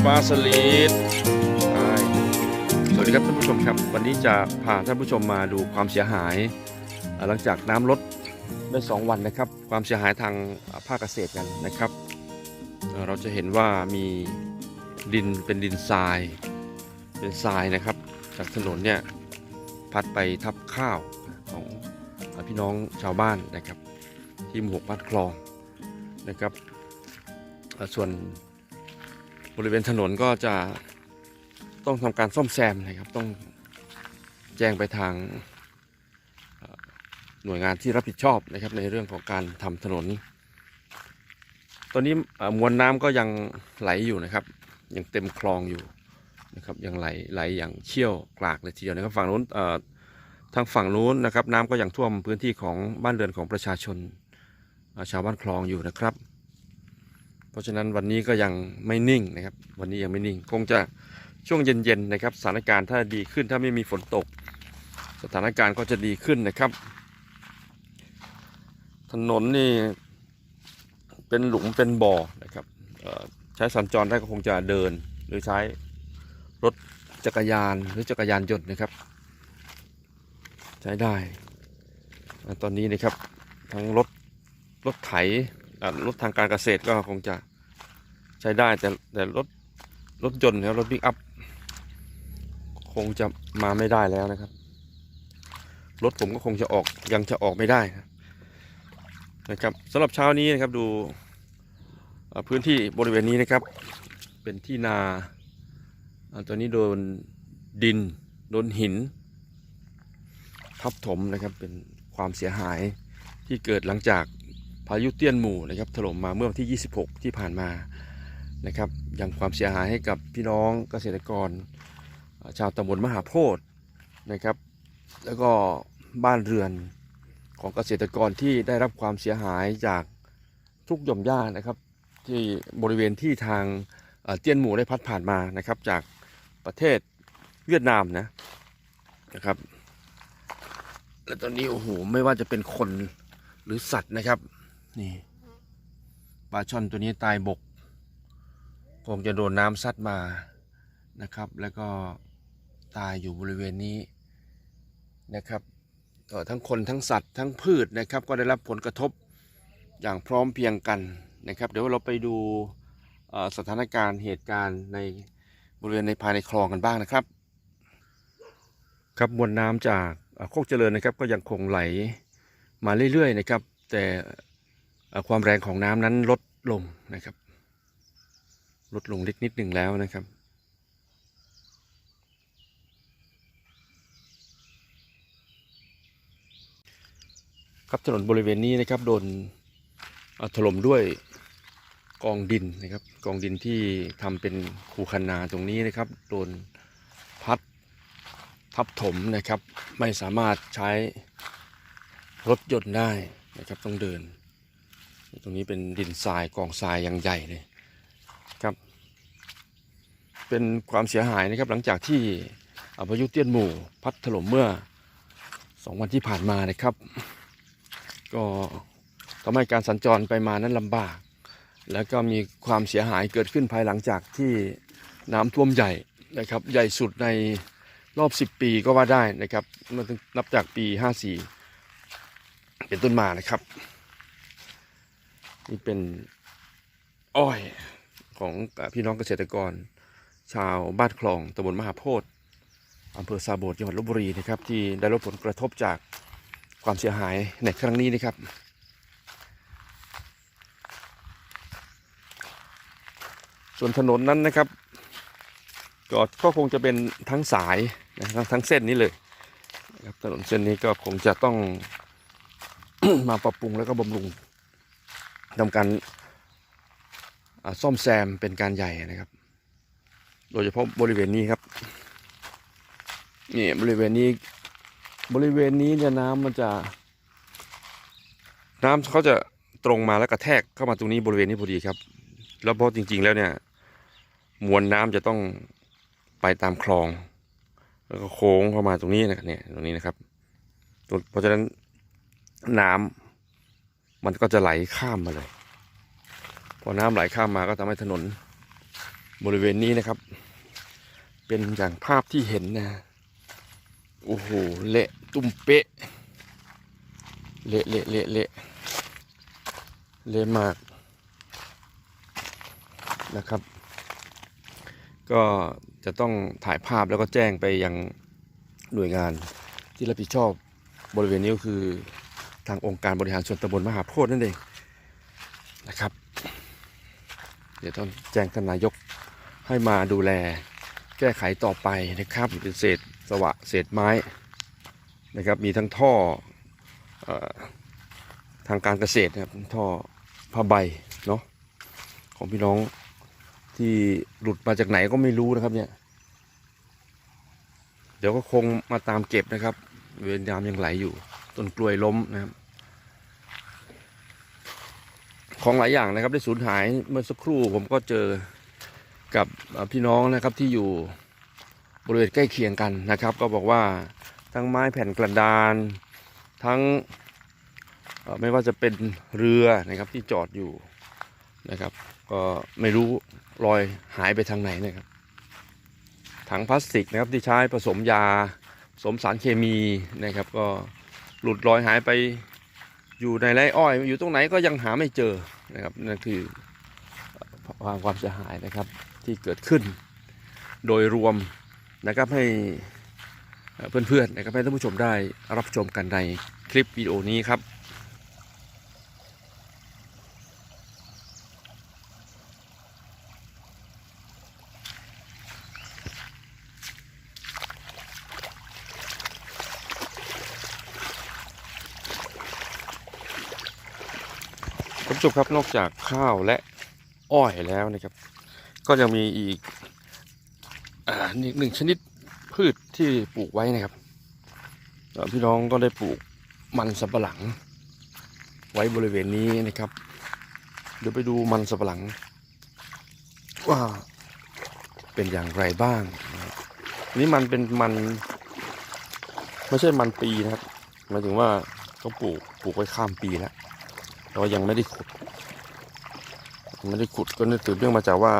ลิดปลาสลิดสวัสดีครับท่านผู้ชมครับ วันนี้จะพาท่านผู้ชมมาดูความเสียหาย หลังจากน้ำลดได้ 2 วันนะครับ ความเสียหายทางภาคเกษตรกันนะครับ เราจะเห็นว่ามีดินเป็นดินทราย เป็นทรายนะครับ จากถนนเนี่ยพัดไปทับข้าวของพี่น้องชาวบ้านนะครับ ที่หมู่หกบ้านคลองนะครับส่วน ริเวณถนนก็จะต้องทำการซ่อมแซมนะครับ ต้องแจ้งไปทางหน่วยงานที่รับผิดชอบนะครับในเรื่องของการทำถนน ตอนนี้มวลน้ำก็ยังไหลอยู่นะครับ ยังเต็มคลองอยู่นะครับยังไหลไหลอย่างเชี่ยวกรากเลยทีเดียวนะครับฝั่งนู้นทางฝั่งนู้นนะครับ น้ำก็ยังท่วมพื้นที่ของบ้านเรือนของประชาชนชาวบ้านคลองอยู่นะครับ เพราะฉะนั้นวันนี้ก็ยังไม่นิ่งนะครับ วันนี้ยังไม่นิ่ง คงจะช่วงเย็นๆนะครับ สถานการณ์ถ้าดีขึ้นถ้าไม่มีฝนตก สถานการณ์ก็จะดีขึ้นนะครับ ถนนนี่เป็นหลุมเป็นบ่อนะครับใช้สัญจรได้ก็คงจะเดินหรือใช้รถจักรยานหรือจักรยานยนต์นะครับ ใช้ได้ ตอนนี้นะครับทั้งรถรถไถ รถทางการเกษตรก็คงจะใช้ได้แต่แต่รถรถยนต์นะครับรถปิกอัพคงจะมาไม่ได้แล้วนะครับ รถผมก็คงจะออกยังจะออกไม่ได้นะครับสำหรับเช้านี้นะครับดูพื้นที่บริเวณนี้นะครับ เป็นที่นาตอนนี้โดนดินโดนหิน ทับถมนะครับเป็นความเสียหายที่เกิดหลังจาก พายุเตี้ยนหมู่นะครับถล่มมาเมื่อวันที่ 26 ที่ผ่านมานะครับยังความเสียหายให้กับพี่น้องเกษตรกร ชาวตำบลมหาโพธิ์นะครับ แล้วก็บ้านเรือนของเกษตรกรที่ได้รับความเสียหายจากทุกหย่อมหญ้านะครับ ที่บริเวณที่ทางเอ่อเตี้ยนหมู่ได้พัดผ่านมานะครับ จากประเทศเวียดนามนะนะครับ และตอนนี้โอ้โหไม่ว่าจะเป็นคนหรือสัตว์นะครับ นี่ปลาช่อนตัวนี้ตายบก คงจะโดนน้ำซัดมานะครับ แล้วก็ตายอยู่บริเวณนี้นะครับก็ทั้งคนทั้งสัตว์ทั้งพืชนะครับ ก็ได้รับผลกระทบอย่างพร้อมเพียงกันนะครับ เดี๋ยวเราไปดูสถานการณ์เหตุการณ์ในบริเวณในภายในคลองกันบ้างนะครับ ครับมวลน้ำจากโคกเจริญนะครับ ก็ยังคงไหลมาเรื่อยๆนะครับ แต่ ความแรงของน้ำนั้นลดลงนะครับ ลดลงเล็กนิดหนึ่งแล้วนะครับ ครับถนนบริเวณนี้นะครับโดนถล่มด้วยกองดินนะครับ กองดินที่ทำเป็นคูคนาตรงนี้นะครับ โดนพัดทับถมนะครับ ไม่สามารถใช้รถยนต์ได้นะครับต้องเดิน ตรงนี้เป็นดินทรายกองทรายอย่างใหญ่เลยครับ เป็นความเสียหายนะครับหลังจากที่อพายุเตี้ยนหมู่พัดถล่มเมื่อสองวันที่ผ่านมานะครับ ก็ทำให้การสัญจรไปมานั้นลำบาก แล้วก็มีความเสียหายเกิดขึ้นภายหลังจากที่น้ำท่วมใหญ่นะครับ ใหญ่สุดในรอบ 10 ปีก็ว่าได้นะครับมันนับจากปี 54 เป็นต้นมานะครับ นี่เป็นอ้อยของพี่น้องเกษตรกร ชาวบ้านคลองตำบลมหาโพธิ์อำเภอซาโบดจังหวัดลบบุรีนะครับ ที่ได้รับผลกระทบจากความเสียหายในครั้งนี้นะครับส่วนถนนนั้นนะครับก็ก็คงจะเป็นทั้งสายนะทั้งทั้งเส้นนี้เลยนะครับถนนเส้นนี้ก็คงจะต้องมาปรับปรุงแล้วก็บำรุง ทำการซ่อมแซมเป็นการใหญ่นะครับ โดยเฉพาะบริเวณนี้ครับนี่บริเวณนี้บริเวณนี้เนี่ยน้ำมันจะ น้ำเขาจะตรงมาแล้วกระแทกเข้ามาตรงนี้บริเวณนี้พอดีครับ แล้วเพราะจริง ๆ แล้วเนี่ย มวลน้ำจะต้องไปตามคลอง แล้วก็โค้งเข้ามาตรงนี้นะเนี่ยตรงนี้นะครับ เพราะฉะนั้นน้ำ มันก็จะไหลข้ามมาเลย พอน้ำไหลข้ามมาก็ทำให้ถนนบริเวณนี้นะครับ เป็นอย่างภาพที่เห็นนะ โอ้โห เละตุ้มเป๊ะ เละเละเละเละเละมากนะครับ ก็จะต้องถ่ายภาพแล้วก็แจ้งไปยังหน่วยงานที่รับผิดชอบบริเวณนี้ก็คือางองค์การบริหารส่วนตำบลมหาโพธิ์นั่นเองนะครับ เดี๋ยวต้องแจ้งท่านนายกให้มาดูแลแก้ไขต่อไปนะครับเป็นเศษสวะเศษไม้นะครับมีทั้งท่อเออทางการเกษตรนะครับท่อผ้าใบเนาะของพี่น้องที่หลุดมาจากไหนก็ไม่รู้นะครับเนี่ยเดี๋ยวก็คงมาตามเก็บนะครับเวรยามยังไหลอยู่ ต้นกล้วยล้มนะครับ ของหลายอย่างนะครับ ได้สูญหายเมื่อสักครู่ผมก็เจอกับพี่น้องนะครับที่อยู่บริเวณใกล้เคียงกันนะครับ ก็บอกว่าทั้งไม้แผ่นกระดาน ทั้งไม่ว่าจะเป็นเรือนะครับที่จอดอยู่นะครับ ก็ไม่รู้รอยหายไปทางไหนนะครับถังพลาสติกนะครับที่ใช้ผสมยาผสมสารเคมีนะครับ ก็หลุดลอยหายไป อยู่ในไร่อ้อยอยู่ตรงไหนก็ยังหาไม่เจอนะครับนั่นคือความความเสียหายนะครับที่เกิดขึ้น โดยรวมนะครับให้เอ่อเพื่อนๆนะครับให้ท่านผู้ชมได้รับชมกันในคลิปวิดีโอนี้ครับ ผู้ชมครับนอกจากข้าวและอ้อยแล้วนะครับ ก็ยังมีอีกอหนึ่งชนิดพืชที่ปลูกไว้นะครับพี่น้องก็ได้ปลูกมันสำปะหลัง ไว้บริเวณนี้นะครับ เดี๋ยวไปดูมันสำปะหลัง ว่าเป็นอย่างไรบ้างนี่มันเป็นมันไม่ใช่มันปีนะครับหมายถึงว่าต้องปลูกปลูกไว้ข้ามปีแล้ว แต่ว่ายังไม่ได้ขุดไม่ได้ขุดก็นึกถึงเรื่องมาจากว่า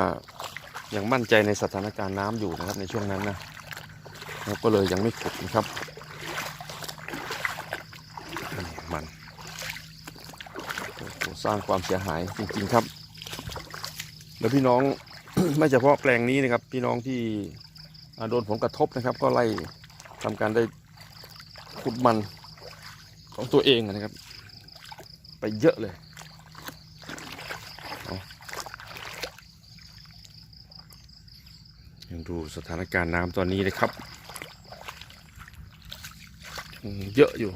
ยังมั่นใจในสถานการณ์น้ำอยู่นะครับในช่วงนั้นนะแล้วก็เลยยังไม่ขุดนะครับมันสร้างความเสียหายจริงๆครับ แล้วพี่น้องไม่เฉพาะแปลงนี้นะครับ พี่น้องที่โดนผลกระทบนะครับ ก็ไล่ทำการได้ขุดมันของตัวเองนะครับ ไปเยอะเลยยังดูสถานการณ์น้ำตอนนี้นะครับเยอะอยู่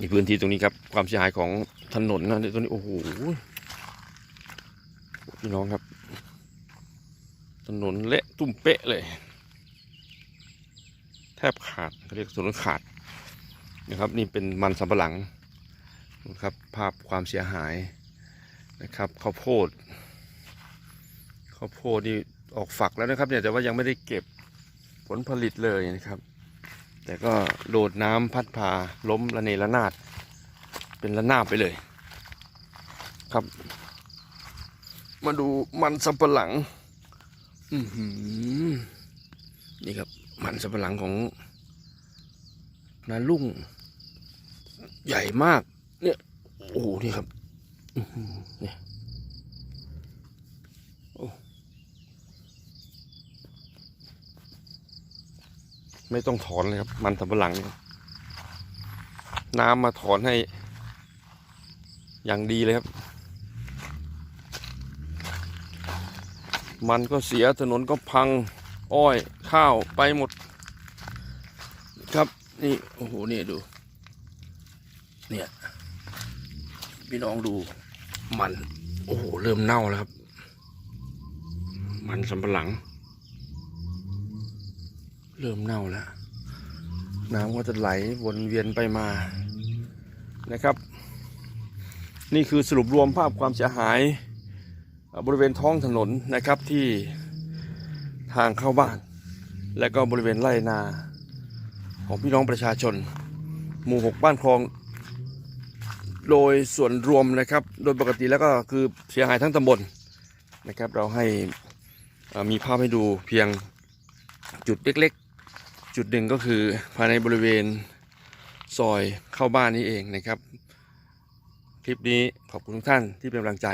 นี่พื้นที่ตรงนี้ครับ ความเสียหายของถนนนะในตรงนี้ โอ้โหพี่น้องครับ ถนนเละตุ้มเป๊ะเลย ทบขาดเขาเรียกถนนขาดนะครับ นี่เป็นมันสำปะหลังนะครับภาพความเสียหายนะครับข้าวโพดข้าวโพดนี่ออกฝักแล้วนะครับเนี่ยแต่ว่ายังไม่ได้เก็บผลผลิตเลยนะครับ แต่ก็โดดน้ำพัดพาล้มระเนระนาด เป็นระนาบไปเลยครับ มาดูมันสำปะหลัง อือหือ มันสำปะหลังของนาลุ่ง ใหญ่มาก เนี่ย โอ้โหนี่ครับเนี่ยโอ้ไม่ต้องถอนเลยครับ มันสำปะหลังเนี่ยน้ำมาถอนให้อย่างดีเลยครับ มันก็เสียถนนก็พัง อ้อยข้าวไปหมด ครับนี่โอ้โหนี่ดู เนี่ยพี่น้องดูมัน โอ้โหเริ่มเน่าแล้วครับ มันสำปะหลัง เริ่มเน่าแล้ว น้ำก็จะไหลวนเวียนไปมานะครับ นี่คือสรุปรวมภาพความเสียหายบริเวณท้องถนนนะครับที่ ทางเข้าบ้าน และก็บริเวณไร่นา ของพี่น้องประชาชน หมู่หกบ้านคลอง โดยส่วนรวมนะครับ โดยปกติแล้วก็คือเสียหายทั้งตำบลนะครับ เราให้มีภาพให้ดูเพียงจุดเล็กๆ จุดหนึ่งก็คือภายในบริเวณซอยเข้าบ้านนี้เองนะครับ คลิปนี้ขอบคุณทุกท่านที่เป็นกำลังใจ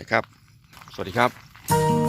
นะครับ สวัสดีครับ